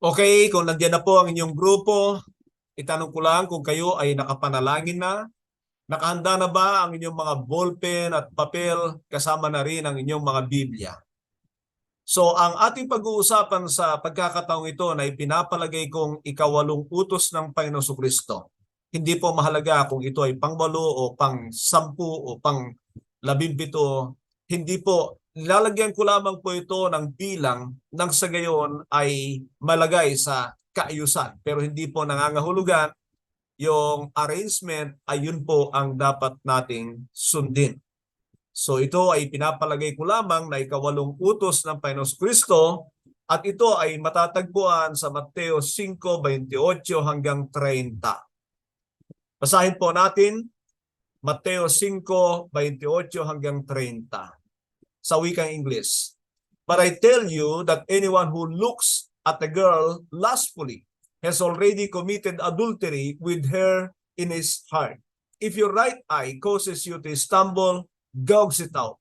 Okay, kung nandiyan na po ang inyong grupo, itanong ko lang kung kayo ay nakapanalangin na, nakahanda na ba ang inyong mga ballpen at papel kasama na rin ang inyong mga Biblia. So ang ating pag-uusapan sa pagkakataong ito na ipinapalagay kong ikawalong utos ng Panginoon Kristo. Hindi po mahalaga kung ito ay pangwalo o pang sampu o pang labimpito. Hindi po lalagyan ko lamang po ito ng bilang nang sa gayon ay malagay sa kaayusan. Pero hindi po nangangahulugan yung arrangement ay yun po ang dapat nating sundin. So ito ay pinapalagay ko lamang na ikawalong utos ng Panginoon Kristo at ito ay matatagpuan sa Mateo 5:28 hanggang 30. Basahin po natin Mateo 5:28 hanggang 30 sa wikang English. But I tell you that anyone who looks at a girl lustfully has already committed adultery with her in his heart. If your right eye causes you to stumble, gouge it out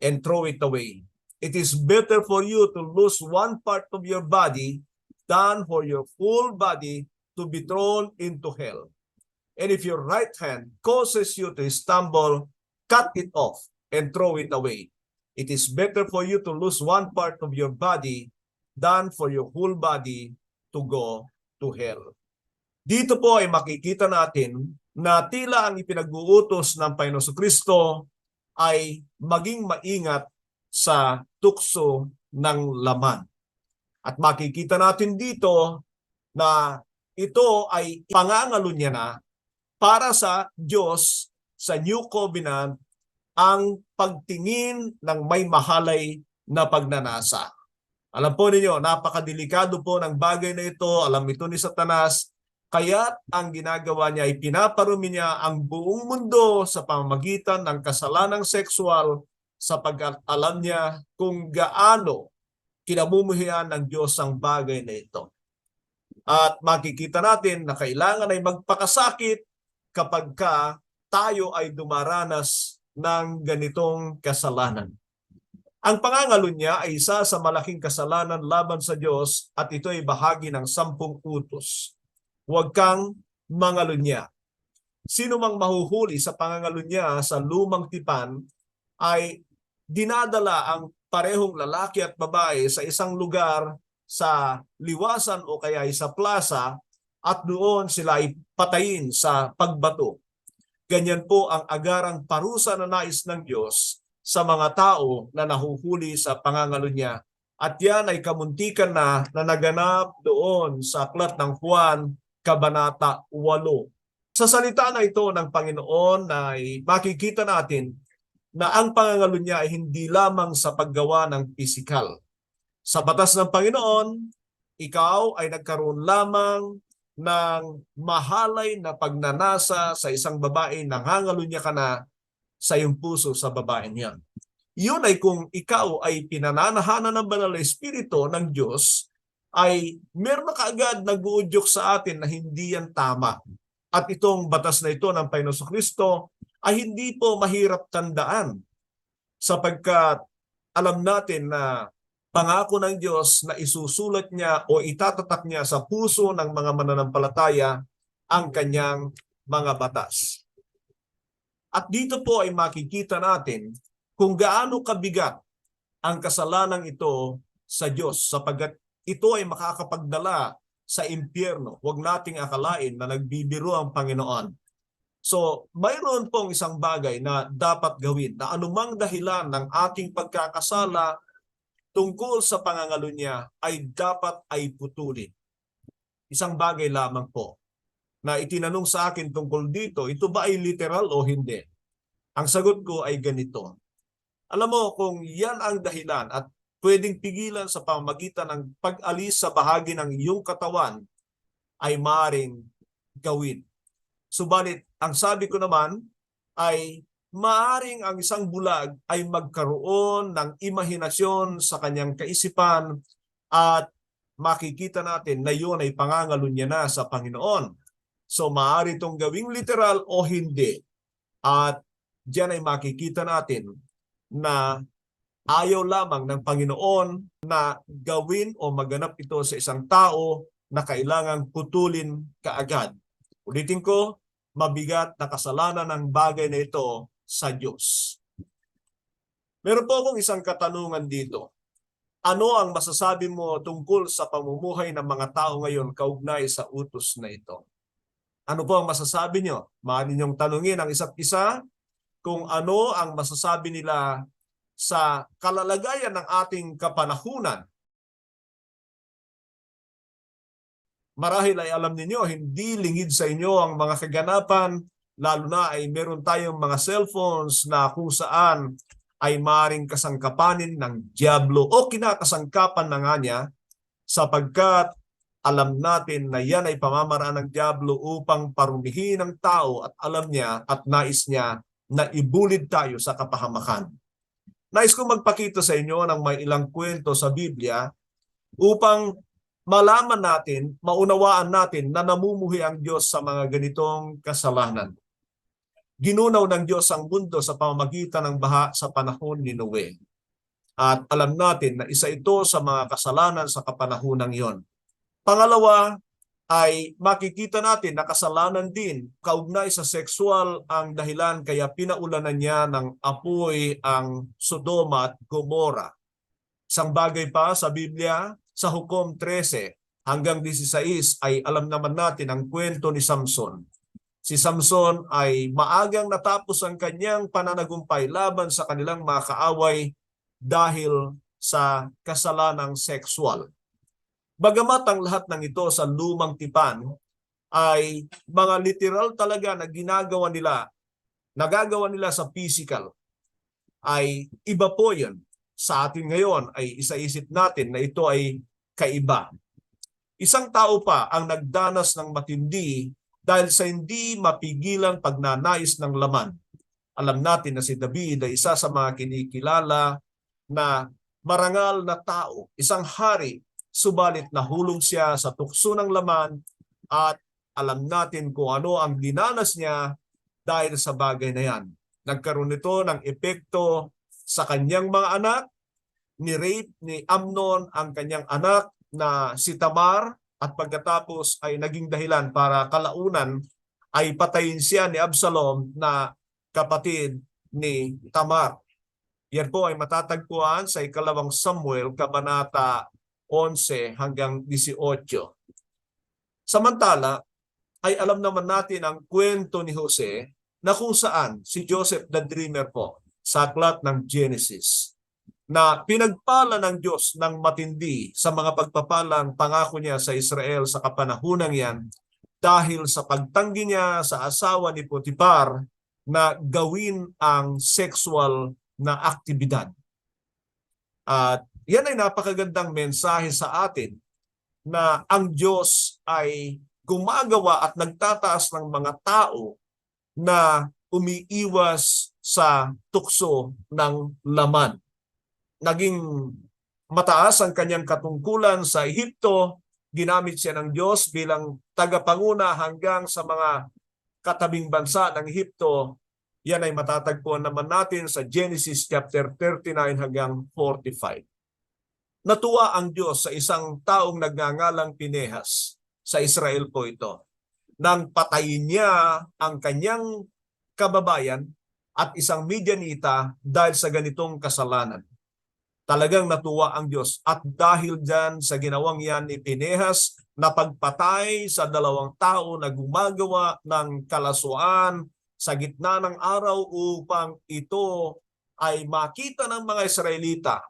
and throw it away. It is better for you to lose one part of your body than for your full body to be thrown into hell. And if your right hand causes you to stumble, cut it off and throw it away. It is better for you to lose one part of your body than for your whole body to go to hell. Dito po ay makikita natin na tila ang ipinag-uutos ng Panginoon Kristo ay maging maingat sa tukso ng laman. At makikita natin dito na ito ay pangangalo niya na para sa Diyos sa New Covenant ang pagtingin ng may mahalay na pagnanasa. Alam po ninyo, napakadelikado po ng bagay na ito. Alam ito ni Satanas. Kaya ang ginagawa niya ay pinaparumi niya ang buong mundo sa pamamagitan ng kasalanang sexual sapagkat alam niya kung gaano kinamumuhian ng Diyos ang bagay na ito. At makikita natin na kailangan ay magpakasakit kapag ka tayo ay dumaranas ng ganitong kasalanan. Ang pangangalo niya ay isa sa malaking kasalanan laban sa Diyos at ito ay bahagi ng sampung utos. Huwag kang mangalunya. Sino mang mahuhuli sa pangangalunya sa lumang tipan ay dinadala ang parehong lalaki at babae sa isang lugar sa liwasan o kaya ay sa plaza at doon sila ay patayin sa pagbato. Ganyan po ang agarang parusa na nais ng Diyos sa mga tao na nahuhuli sa pangangalo niya. At yan ay kamuntikan na na naganap doon sa aklat ng Juan, Kabanata 8. Sa salita na ito ng Panginoon ay makikita natin na ang pangangalo niya ay hindi lamang sa paggawa ng pisikal. Sa batas ng Panginoon, ikaw ay nagkaroon lamang ng mahalay na pagnanasa sa isang babae, nangangalunya ka na sa iyong puso sa babae niya. Yun ay kung ikaw ay pinananahanan ng banal na espiritu ng Diyos, ay meron na kaagad nag-uudyok sa atin na hindi yan tama. At itong batas na ito ng Panginoon Kristo ay hindi po mahirap tandaan sapagkat alam natin na pangako ng Diyos na isusulat niya o itatatak niya sa puso ng mga mananampalataya ang kanyang mga batas. At dito po ay makikita natin kung gaano kabigat ang kasalanang ito sa Diyos sapagkat ito ay makakapagdala sa impyerno. Huwag nating akalain na nagbibiro ang Panginoon. So, mayroon pong isang bagay na dapat gawin na anumang dahilan ng ating pagkakasala tungkol sa pangangalo niya ay dapat ay putulin. Isang bagay lamang po na itinanong sa akin tungkol dito, ito ba ay literal o hindi? Ang sagot ko ay ganito. Alam mo, kung yan ang dahilan at pwedeng pigilan sa pamamagitan ng pag-alis sa bahagi ng iyong katawan, ay maring gawin. Subalit, ang sabi ko naman ay maaring ang isang bulag ay magkaroon ng imahinasyon sa kanyang kaisipan at makikita natin na yun ay pangangalunya na sa Panginoon. So maaari itong gawing literal o hindi. At diyan ay makikita natin na Ayaw lamang ng Panginoon na gawin o maganap ito sa isang tao na kailangang putulin kaagad. Ulitin ko, mabigat na kasalanan ng bagay na ito sa Diyos. Meron po akong isang katanungan dito. Ano ang masasabi mo tungkol sa pamumuhay ng mga tao ngayon kaugnay sa utos na ito? Ano po ang masasabi nyo? Maaari ninyong tanungin ang isa't isa kung ano ang masasabi nila sa kalalagayan ng ating kapanahunan. Marahil ay alam ninyo, hindi lingid sa inyo ang mga kaganapan, lalo na ay meron tayong mga cellphones na kung saan ay maring kasangkapanin ng Diablo o kinakasangkapan na nga niya sapagkat alam natin na yan ay pamamaraan ng Diablo upang parumihin ang tao at alam niya at nais niya na ibulid tayo sa kapahamakan. Nais ko magpakita sa inyo ng may ilang kwento sa Biblia upang malaman natin, maunawaan natin na namumuhi ang Diyos sa mga ganitong kasalanan. Ginunaw ng Diyos ang mundo sa pamamagitan ng baha sa panahon ni Noe. At alam natin na isa ito sa mga kasalanan sa kapanahonang iyon. Pangalawa ay makikita natin na kasalanan din kaugnay sa sexual ang dahilan kaya pinaulanan niya ng apoy ang Sodoma at Gomora. Isang bagay pa sa Biblia, sa Hukom 13 hanggang 16 ay alam naman natin ang kwento ni Samson. Si Samson ay maagang natapos ang kanyang pananagumpay laban sa kanilang mga kaaway dahil sa kasalanang sexual. Bagamat ang lahat ng ito sa lumang tipan ay mga literal talaga na ginagawa nila, nagagawa nila sa physical, ay iba po yun. Sa atin ngayon ay isaisip natin na ito ay kaiba. Isang tao pa ang nagdanas ng matindi dahil sa hindi mapigilang pagnanais ng laman. Alam natin na si David ay isa sa mga kinikilala na marangal na tao, isang hari, subalit nahulog siya sa tukso ng laman at alam natin kung ano ang dinanas niya dahil sa bagay na yan. Nagkaroon ito ng epekto sa kanyang mga anak, ni rape ni Amnon ang kanyang anak na si Tamar at pagkatapos ay naging dahilan para kalaunan ay patayin siya ni Absalom na kapatid ni Tamar. Yan po ay matatagpuan sa ikalawang Samuel, Kabanata 11 hanggang 18. Samantala, ay alam naman natin ang kwento ni Jose na kung saan si Joseph the Dreamer po sa aklat ng Genesis na pinagpala ng Diyos ng matindi sa mga pagpapalang pangako niya sa Israel sa kapanahunang yan dahil sa pagtanggi niya sa asawa ni Potiphar na gawin ang sexual na aktibidad. At yan ay napakagandang mensahe sa atin na ang Diyos ay gumagawa at nagtataas ng mga tao na umiiwas sa tukso ng laman. Naging mataas ang kanyang katungkulan sa Ehipto, ginamit siya ng Diyos bilang tagapanguna hanggang sa mga katabing bansa ng Ehipto. Yan ay matatagpuan naman natin sa Genesis chapter 39 hanggang 45. Natuwa ang Diyos sa isang taong nagngangalang Pinehas sa Israel po ito. Nang patayin niya ang kanyang kababayan at isang Midianita dahil sa ganitong kasalanan. Talagang natuwa ang Diyos. At dahil dyan sa ginawang yan ni Pinehas na pagpatay sa dalawang tao na gumagawa ng kalaswaan sa gitna ng araw upang ito ay makita ng mga Israelita.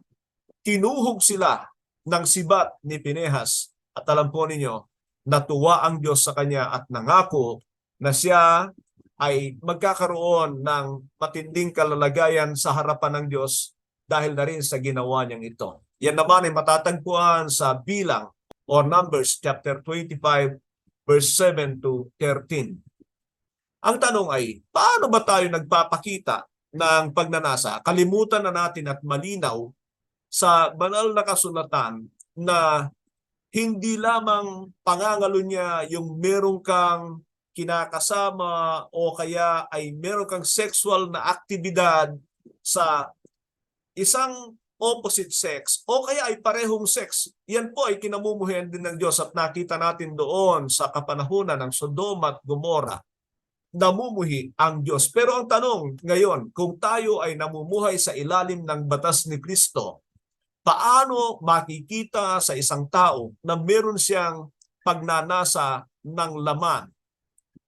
Tinuhog sila ng sibat ni Pinehas. At alam po ninyo, natuwa ang Diyos sa kanya at nangako na siya ay magkakaroon ng matinding kalalagayan sa harapan ng Diyos dahil na rin sa ginawa niyang ito. Yan naman ay matatagpuan sa bilang or Numbers chapter 25 verse 7 to 13. Ang tanong ay, paano ba tayo nagpapakita ng pagnanasa? Kalimutan na natin at malinaw sa banal na kasulatan na hindi lamang pangangalo niya yung meron kang kinakasama o kaya ay meron kang sexual na aktibidad sa isang opposite sex o kaya ay parehong sex. Yan po ay kinamumuhian din ng Diyos at nakita natin doon sa kapanahunan ng Sodoma at Gomora. Namumuhi ang Diyos. Pero ang tanong ngayon, kung tayo ay namumuhay sa ilalim ng batas ni Kristo, paano makikita sa isang tao na meron siyang pagnanasa ng laman?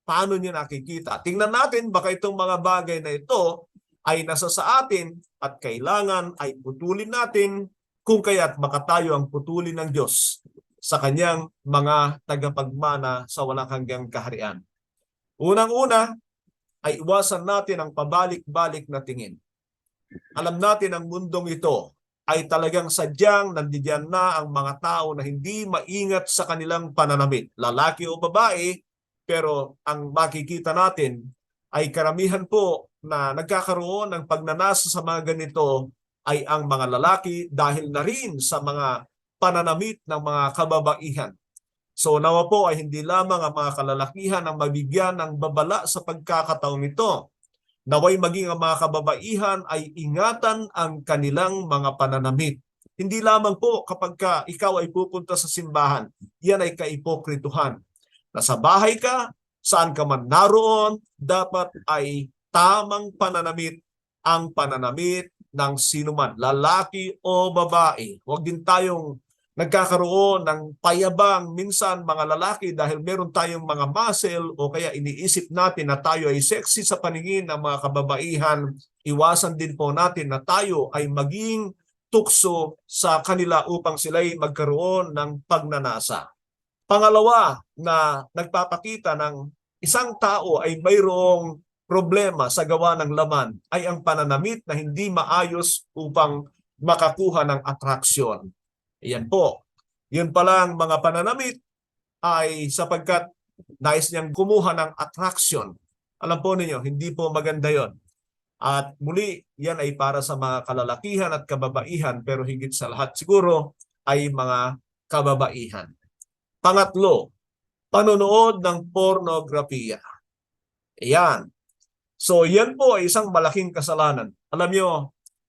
Paano niya nakikita? Tingnan natin baka itong mga bagay na ito ay nasa sa atin at kailangan ay putulin natin kung kaya't makatayo ang putulin ng Diyos sa kanyang mga tagapagmana sa walang hanggang kaharian. Unang-una ay iwasan natin ang pabalik-balik na tingin. Alam natin ang mundong ito ay talagang sadyang nandiyan na ang mga tao na hindi maingat sa kanilang pananamit, lalaki o babae, pero ang makikita natin ay karamihan po na nagkakaroon ng pagnanasa sa mga ganito ay ang mga lalaki dahil na rin sa mga pananamit ng mga kababaihan. So nawa po ay hindi lamang ang mga kalalakihan ang mabigyan ng babala sa pagkakataon nito. Naway maging ang mga kababaihan ay ingatan ang kanilang mga pananamit. Hindi lamang po kapag ka ikaw ay pupunta sa simbahan, yan ay kaipokrituhan. Nasa bahay ka, saan ka man naroon, dapat ay tamang pananamit ang pananamit ng sinuman, lalaki o babae. Huwag din tayong nagkakaroon ng payabang minsan mga lalaki dahil meron tayong mga muscle o kaya iniisip natin na tayo ay sexy sa paningin ng mga kababaihan. Iwasan din po natin na tayo ay maging tukso sa kanila upang sila'y magkaroon ng pagnanasa. Pangalawa na nagpapakita ng isang tao ay mayroong problema sa gawa ng laman ay ang pananamit na hindi maayos upang makakuha ng atraksyon. Iyan po. Yun palang mga pananamit ay sapagkat nais niyang kumuha ng attraction. Alam po ninyo, hindi po maganda yon. At muli, yan ay para sa mga kalalakihan at kababaihan pero higit sa lahat siguro ay mga kababaihan. Pangatlo, panonood ng pornografiya. Ayan. So yan po ay isang malaking kasalanan. Alam nyo,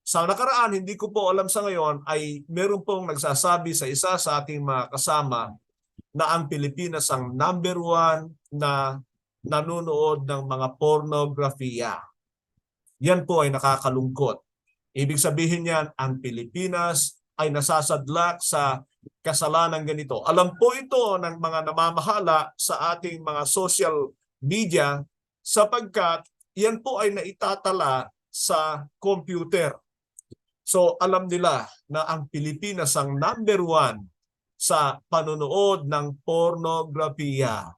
sa nakaraan, hindi ko po alam sa ngayon, ay meron pong nagsasabi sa isa sa ating mga kasama na ang Pilipinas ang number one na nanonood ng mga pornografiya. Yan po ay nakakalungkot. Ibig sabihin yan, ang Pilipinas ay nasasadlak sa kasalanan ganito. Alam po ito ng mga namamahala sa ating mga social media sapagkat yan po ay naitatala sa computer. So alam nila na ang Pilipinas ang number one sa panonood ng pornografiya.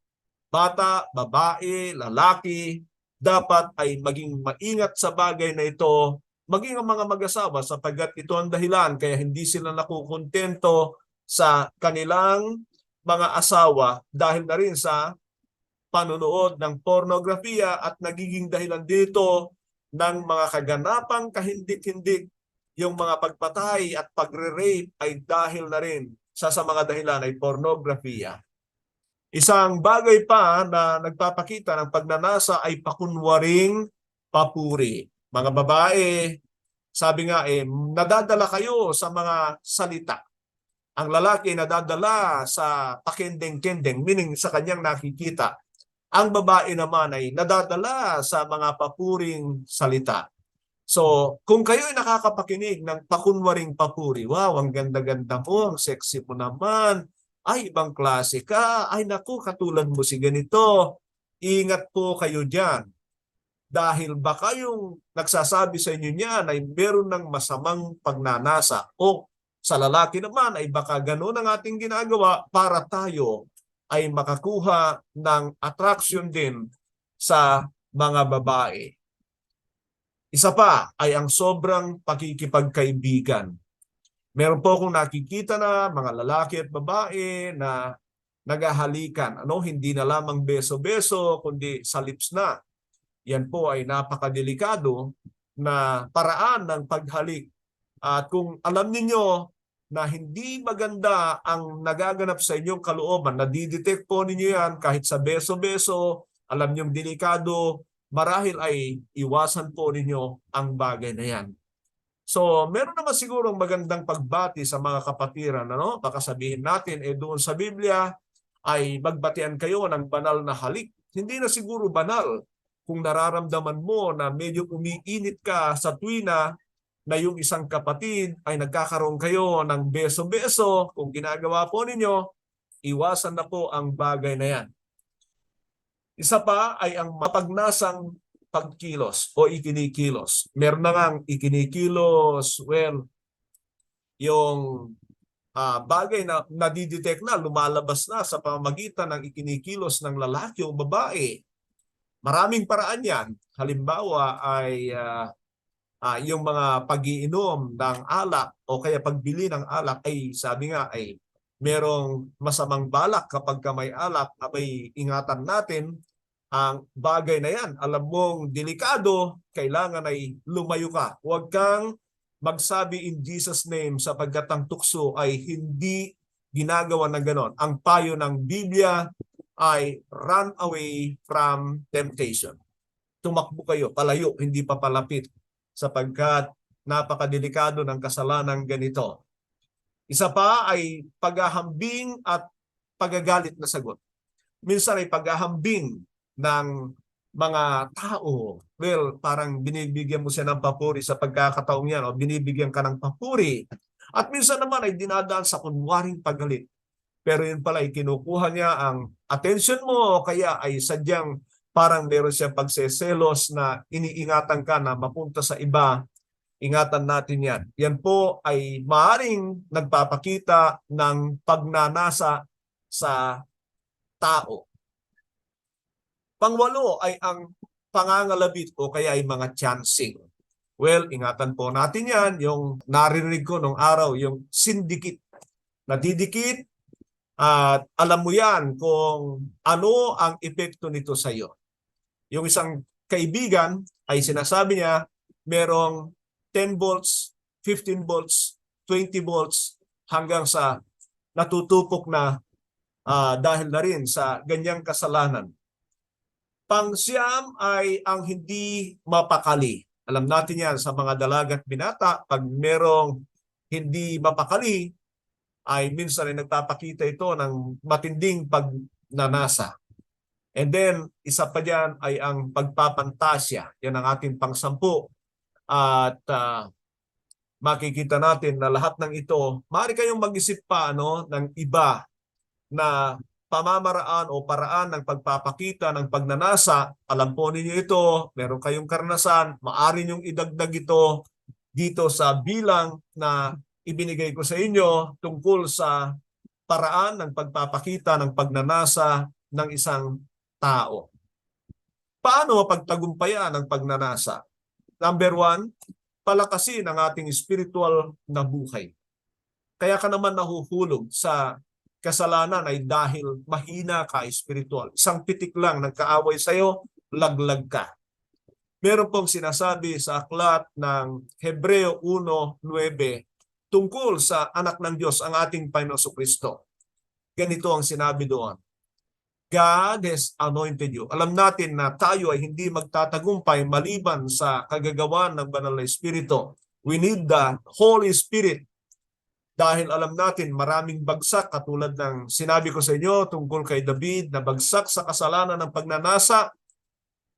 Bata, babae, lalaki, dapat ay maging maingat sa bagay na ito, maging ang mga mag-asawa sapagkat ito ang dahilan kaya hindi sila nakukontento sa kanilang mga asawa dahil na rin sa panonood ng pornografiya at nagiging dahilan dito ng mga kaganapang kahindik-hindik yung mga pagpatay at pagre-rape ay dahil na rin sa sa mga dahilan ay pornografiya. Isang bagay pa na nagpapakita ng pagnanasa ay pakunwaring papuri. Mga babae, sabi nga eh, nadadala kayo sa mga salita. Ang lalaki nadadala sa pakendeng-kendeng, meaning sa kanyang nakikita. Ang babae naman ay nadadala sa mga papuring salita. So, kung kayo ay nakakapakinig ng pakunwaring papuri, wow, ang ganda-ganda mo, ang sexy mo naman, ay ibang klase ka, ay naku, katulad mo si ganito, ingat po kayo dyan. Dahil baka yung nagsasabi sa inyo niyan ay meron ng masamang pagnanasa o sa lalaki naman ay baka gano'n ang ating ginagawa para tayo ay makakuha ng attraction din sa mga babae. Isa pa ay ang sobrang pakikipagkaibigan. Meron po akong nakikita na mga lalaki at babae na nagahalikan. Ano, hindi na lamang beso-beso kundi sa lips na. Yan po ay napakadelikado na paraan ng paghalik. At kung alam ninyo na hindi maganda ang nagaganap sa inyong kalooban, nadidetect po ninyo yan kahit sa beso-beso, alam niyong delikado, marahil ay iwasan po ninyo ang bagay na yan. So, meron naman siguro magandang pagbati sa mga kapatiran, ano? Baka sabihin natin, eh doon sa Biblia ay magbatian kayo ng banal na halik. Hindi na siguro banal kung nararamdaman mo na medyo umiinit ka sa tuwina na yung isang kapatid ay nagkakaroon kayo ng beso-beso. Kung ginagawa po ninyo, iwasan na po ang bagay na yan. Isa pa ay ang mapagnasang pagkilos o ikinikilos. Meron na ngang ikinikilos, well, yung ah, bagay na nadidetect na, lumalabas na sa pamamagitan ng ikinikilos ng lalaki o babae. Maraming paraan yan. Halimbawa ay ah, ah, yung mga pagiinom ng alak o kaya pagbili ng alak ay sabi nga ay merong masamang balak kapag ka may alak, abay ingatan natin ang bagay na yan. Alam mong delikado, kailangan ay lumayo ka. Huwag kang magsabi in Jesus name sapagkat ang tukso ay hindi ginagawa ng ganon. Ang payo ng Biblia ay run away from temptation. Tumakbo kayo, palayo, hindi pa palapit sapagkat napakadelikado ng kasalanan ganito. Isa pa ay paghahambing at pagagalit na sagot. Minsan ay paghahambing ng mga tao. Well, parang binibigyan mo siya ng papuri sa pagkakataong yan o binibigyan ka ng papuri. At minsan naman ay dinadaan sa kunwaring paggalit. Pero yun pala ay kinukuha niya ang attention mo kaya ay sadyang parang meron siyang pagseselos na iniingatan ka na mapunta sa iba. Ingatan natin yan. Yan po ay maaring nagpapakita ng pagnanasa sa tao. Pangwalo ay ang pangangalabit o kaya ay mga chancing. Well, ingatan po natin yan. Yung naririnig ko nung araw, yung sindikit. Nadidikit at alam mo yan kung ano ang epekto nito sa iyo. Yung isang kaibigan ay sinasabi niya merong 10 volts, 15 volts, 20 volts hanggang sa natutupok na ah, dahil na rin sa ganyang kasalanan. Pangsyam ay ang hindi mapakali. Alam natin yan sa mga dalagat binata, pag merong hindi mapakali, ay minsan ay nagpapakita ito ng matinding pagnanasa. And then, isa pa dyan ay ang pagpapantasya. Yan ang ating pangsampu. At ah, makikita natin na lahat ng ito, maaari kayong mag-isip pa ano, ng iba na pamamaraan o paraan ng pagpapakita ng pagnanasa. Alam po ninyo ito, meron kayong karanasan, maaari niyong idagdag ito dito sa bilang na ibinigay ko sa inyo tungkol sa paraan ng pagpapakita ng pagnanasa ng isang tao. Paano pagtagumpayan ang pagnanasa? Number one, palakasin ang ating spiritual na buhay. Kaya ka naman nahuhulog sa kasalanan ay dahil mahina ka spiritual. Isang pitik lang nagkaaway sa'yo, laglag ka. Meron pong sinasabi sa aklat ng Hebreo 1.9 tungkol sa anak ng Diyos, ang ating Panginoon Kristo. Ganito ang sinabi doon. God has anointed you. Alam natin na tayo ay hindi magtatagumpay maliban sa kagagawan ng banal na Espiritu. We need the Holy Spirit dahil alam natin maraming bagsak katulad ng sinabi ko sa inyo tungkol kay David na bagsak sa kasalanan ng pagnanasa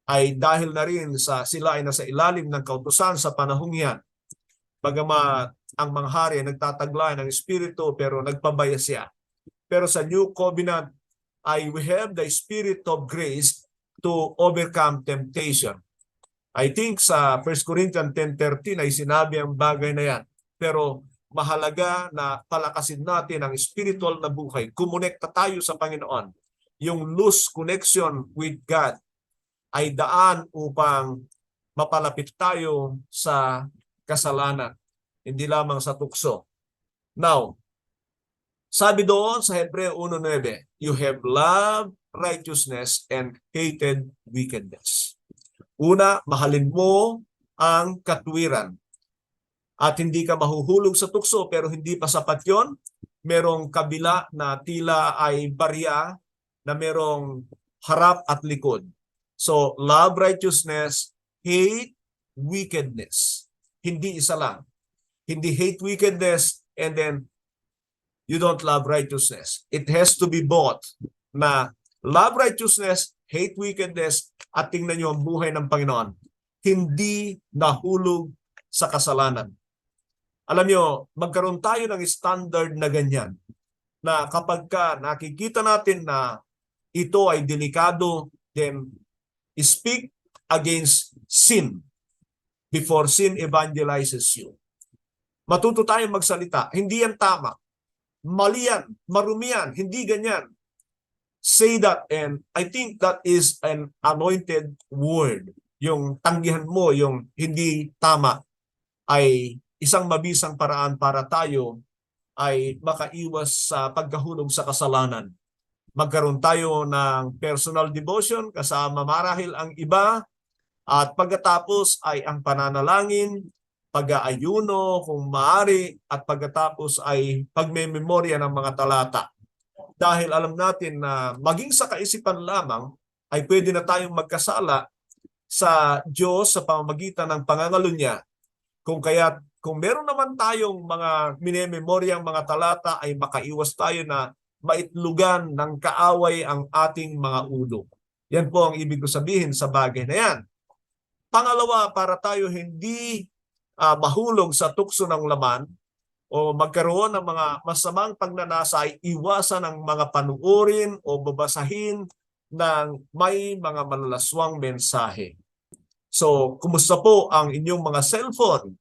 ay dahil na rin sa sila ay nasa ilalim ng kautusan sa panahong yan. Bagamat ang mga hari ay nagtataglay ng Espiritu pero nagpabaya siya. Pero sa New Covenant ay we have the Spirit of grace to overcome temptation. I think sa 1 Corinthians 10.13 ay sinabi ang bagay na yan. Pero mahalaga na palakasin natin ang spiritual na buhay. Kumonekta tayo sa Panginoon. Yung loose connection with God ay daan upang mapalapit tayo sa kasalanan. Hindi lamang sa tukso. Now, sabi doon sa Hebreo 1.9, You have loved righteousness and hated wickedness. Una, mahalin mo ang katwiran at hindi ka mahuhulog sa tukso pero hindi pa sapat yon merong kabila na tila ay barya na merong harap at likod. So, love righteousness, hate wickedness. Hindi isa lang. Hindi hate wickedness and then you don't love righteousness. It has to be both na love righteousness, hate wickedness, at tingnan niyo ang buhay ng Panginoon. Hindi nahulog sa kasalanan. Alam niyo, magkaroon tayo ng standard na ganyan na kapag ka nakikita natin na ito ay delikado, then speak against sin before sin evangelizes you. Matuto tayong magsalita. Hindi yan tama. Mali yan. Marumi yan. Hindi ganyan. Say that and I think that is an anointed word. Yung tanggihan mo, yung hindi tama ay isang mabisang paraan para tayo ay makaiwas sa pagkahulog sa kasalanan. Magkaroon tayo ng personal devotion kasama marahil ang iba at pagkatapos ay ang pananalangin, pag-aayuno kung maaari at pagkatapos ay pagmememorya ng mga talata. Dahil alam natin na maging sa kaisipan lamang ay pwede na tayong magkasala sa Diyos sa pamamagitan ng pangangalo niya. Kung kaya kung meron naman tayong mga minememoryang mga talata ay makaiwas tayo na maitlugan ng kaaway ang ating mga ulo. Yan po ang ibig ko sabihin sa bagay na yan. Pangalawa, para tayo hindi ah, mahulog sa tukso ng laman o magkaroon ng mga masamang pagnanasa ay iwasan ang mga panuorin o babasahin ng may mga malalaswang mensahe. So, kumusta po ang inyong mga cellphone?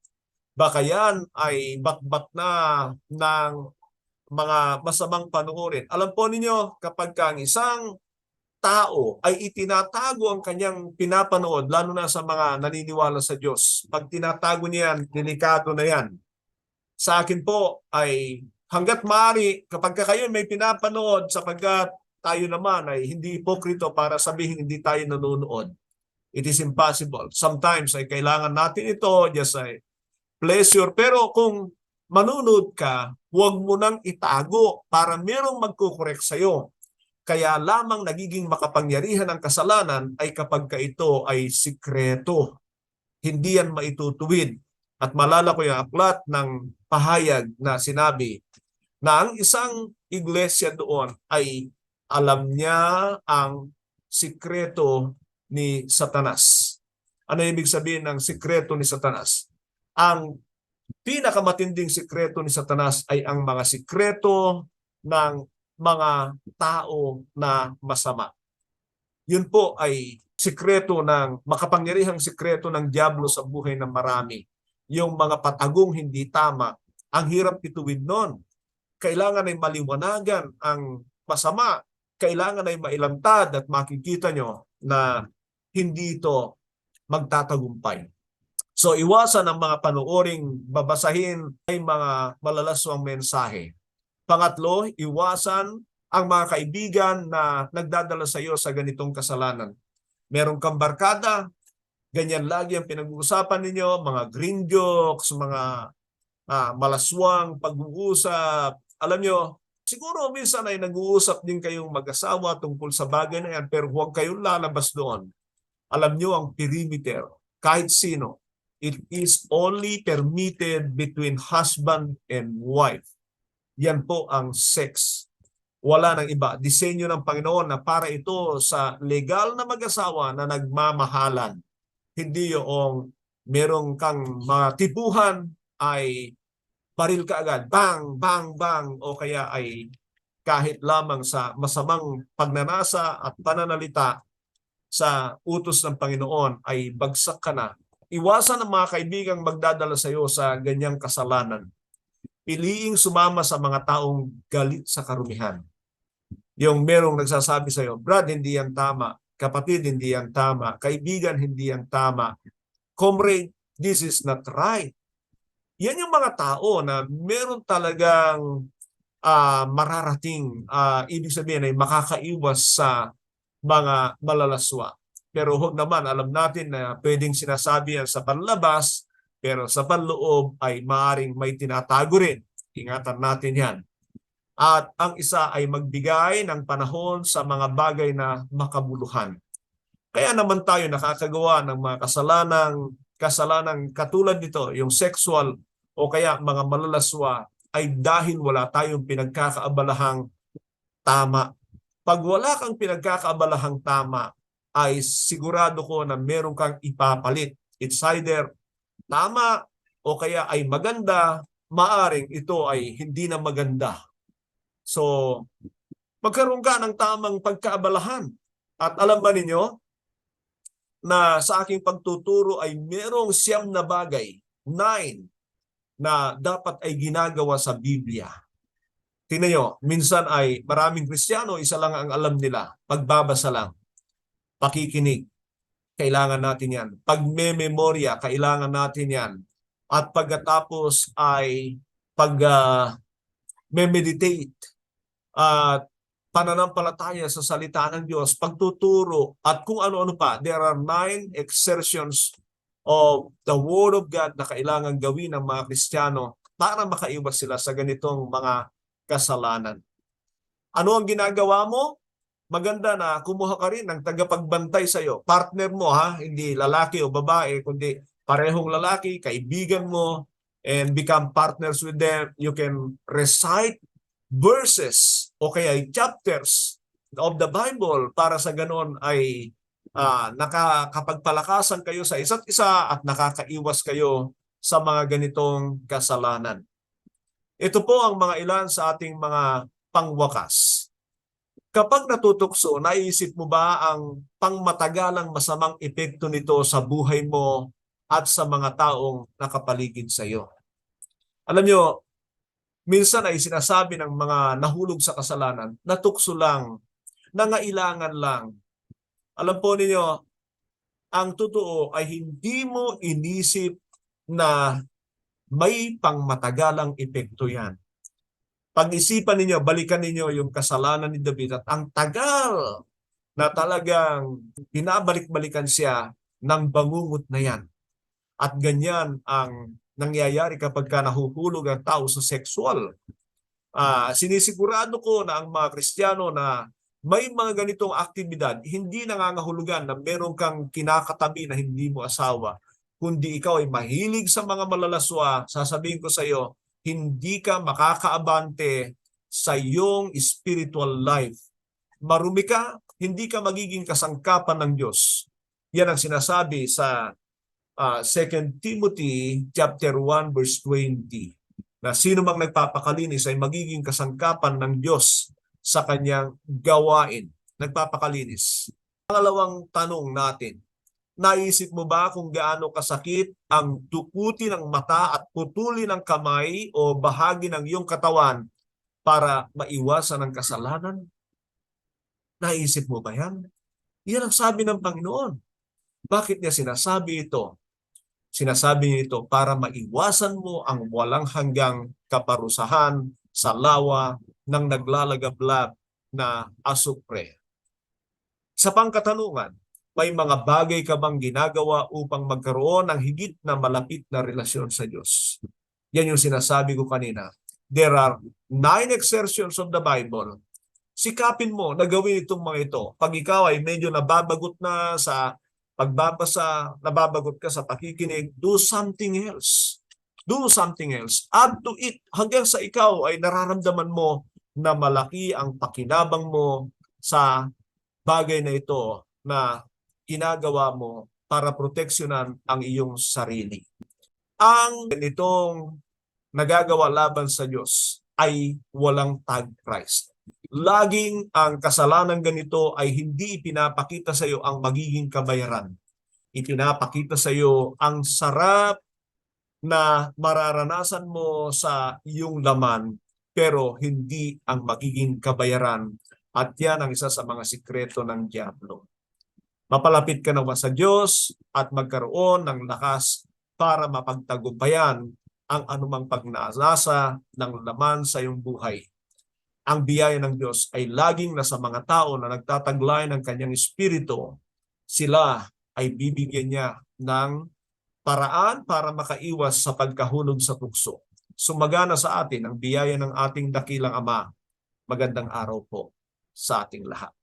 Baka yan ay batbat na ng mga masamang panuorin. Alam po ninyo, kapag ka ang isang tao ay itinatago ang kanyang pinapanood, lalo na sa mga naniniwala sa Diyos. Pag tinatago niya yan, delikado na yan. Sa akin po ay hanggat maaari, kapag ka kayo may pinapanood, sapagkat tayo naman ay hindi ipokrito para sabihin hindi tayo nanonood. It is impossible. Sometimes ay kailangan natin ito just ay pleasure. Pero kung manunod ka, huwag mo nang itago para merong magkukorek sa'yo. Kaya lamang nagiging makapangyarihan ang kasalanan ay kapag ka ito ay sikreto. Hindi yan maitutuwid. At malala ko yung aklat ng pahayag na sinabi na ang isang iglesia doon ay alam niya ang sikreto ni Satanas. Ano ibig sabihin ng sikreto ni Satanas? Ang pinakamatinding sikreto ni Satanas ay ang mga sikreto ng mga tao na masama. Yun po ay sikreto ng makapangyarihang sikreto ng Diablo sa buhay ng marami. Yung mga patagong hindi tama. Ang hirap ituwid nun. Kailangan ay maliwanagan ang masama. Kailangan ay mailantad at makikita nyo na hindi ito magtatagumpay. So iwasan ang mga panuoring babasahin ay mga malalaswang mensahe. Pangatlo, iwasan ang mga kaibigan na nagdadala sa iyo sa ganitong kasalanan. Meron kang barkada, ganyan lagi ang pinag-uusapan ninyo, mga green jokes, mga ah, malaswang pag-uusap. Alam nyo, siguro minsan ay nag-uusap din kayong mag-asawa tungkol sa bagay na yan, pero huwag kayong lalabas doon. Alam nyo ang perimeter, kahit sino, it is only permitted between husband and wife. Yan po ang sex. Wala nang iba. Disenyo ng Panginoon na para ito sa legal na mag-asawa na nagmamahalan. Hindi yung merong kang mga tipuhan ay baril ka agad. Bang, bang, bang. O kaya ay kahit lamang sa masamang pagnanasa at pananalita sa utos ng Panginoon ay bagsak ka na Iwasan ang mga kaibigang magdadala sa iyo sa ganyang kasalanan. Piliing sumama sa mga taong galit sa karumihan. Yung merong nagsasabi sa iyo, Brad, hindi yan tama. Kapatid, hindi yan tama. Kaibigan, hindi yan tama. Comrade, this is not right. Yan yung mga tao na meron talagang ah, mararating, ah, ibig sabihin ay makakaiwas sa mga malalaswa. Pero naman, alam natin na pwedeng sinasabi yan sa panlabas, pero sa panloob ay maaring may tinatago rin. Ingatan natin yan. At ang isa ay magbigay ng panahon sa mga bagay na makabuluhan. Kaya naman tayo nakakagawa ng mga kasalanang kasalanang katulad nito, yung sexual o kaya mga malalaswa ay dahil wala tayong pinagkakaabalahang tama. Pag wala kang pinagkakaabalahang tama, ay sigurado ko na meron kang ipapalit. It's either tama o kaya ay maganda, maaring ito ay hindi na maganda. So, magkaroon ka ng tamang pagkaabalahan. At alam ba ninyo na sa aking pagtuturo ay merong siyam na bagay, nine, na dapat ay ginagawa sa Biblia. Tingnan nyo, minsan ay maraming Kristiyano, isa lang ang alam nila, pagbabasa lang, pakikinig, kailangan natin yan. Pagmememorya, kailangan natin yan. At pagkatapos ay pag uh, meditate at pananampalataya sa salita ng Diyos, pagtuturo, at kung ano-ano pa. There are nine exertions of the Word of God na kailangan gawin ng mga Kristiyano para makaiwas sila sa ganitong mga kasalanan. Ano ang ginagawa mo? Maganda na kumuha ka rin ng tagapagbantay sa iyo. Partner mo ha, hindi lalaki o babae, kundi parehong lalaki, kaibigan mo, and become partners with them. You can recite verses o kaya chapters of the Bible para sa ganon ay uh, nakakapagpalakasan kayo sa isa't isa at nakakaiwas kayo sa mga ganitong kasalanan. Ito po ang mga ilan sa ating mga pangwakas. Kapag natutukso, naisip mo ba ang pangmatagalang masamang epekto nito sa buhay mo at sa mga taong nakapaligid sa iyo? Alam nyo, minsan ay sinasabi ng mga nahulog sa kasalanan, natukso lang, nangailangan lang. Alam po ninyo, ang totoo ay hindi mo inisip na may pangmatagalang epekto yan. Pag-isipan ninyo, balikan ninyo yung kasalanan ni David at ang tagal na talagang binabalik-balikan siya ng bangungot na yan. At ganyan ang nangyayari kapag ka nahuhulog ang tao sa sexual. Uh, sinisigurado ko na ang mga Kristiyano na may mga ganitong aktibidad, hindi nangangahulugan na meron kang kinakatabi na hindi mo asawa, kundi ikaw ay mahilig sa mga malalaswa, sasabihin ko sa iyo, hindi ka makakaabante sa iyong spiritual life. Marumi ka, hindi ka magiging kasangkapan ng Diyos. Yan ang sinasabi sa uh, ah, 2 Timothy chapter 1 verse 20 na sino mang nagpapakalinis ay magiging kasangkapan ng Diyos sa kanyang gawain. Nagpapakalinis. Pangalawang tanong natin, naisip mo ba kung gaano kasakit ang tukuti ng mata at putuli ng kamay o bahagi ng iyong katawan para maiwasan ang kasalanan? Naisip mo ba yan? Yan ang sabi ng Panginoon. Bakit niya sinasabi ito? Sinasabi niya ito para maiwasan mo ang walang hanggang kaparusahan sa lawa ng naglalagablab na asupre. Sa pangkatanungan, may mga bagay ka bang ginagawa upang magkaroon ng higit na malapit na relasyon sa Diyos? Yan yung sinasabi ko kanina. There are nine exertions of the Bible. Sikapin mo na gawin itong mga ito. Pag ikaw ay medyo nababagot na sa pagbabasa, nababagot ka sa pakikinig, do something else. Do something else. Add to it hanggang sa ikaw ay nararamdaman mo na malaki ang pakinabang mo sa bagay na ito na ginagawa mo para proteksyonan ang iyong sarili. Ang ganitong nagagawa laban sa Diyos ay walang tag Christ. Laging ang kasalanan ganito ay hindi ipinapakita sa iyo ang magiging kabayaran. Ipinapakita sa iyo ang sarap na mararanasan mo sa iyong laman pero hindi ang magiging kabayaran at yan ang isa sa mga sikreto ng Diablo. Mapalapit ka naman sa Diyos at magkaroon ng lakas para mapagtagumpayan ang anumang pagnanasa ng laman sa iyong buhay ang biyaya ng Diyos ay laging nasa mga tao na nagtataglay ng kanyang espiritu. Sila ay bibigyan niya ng paraan para makaiwas sa pagkahulog sa tukso. Sumagana sa atin ang biyaya ng ating dakilang Ama. Magandang araw po sa ating lahat.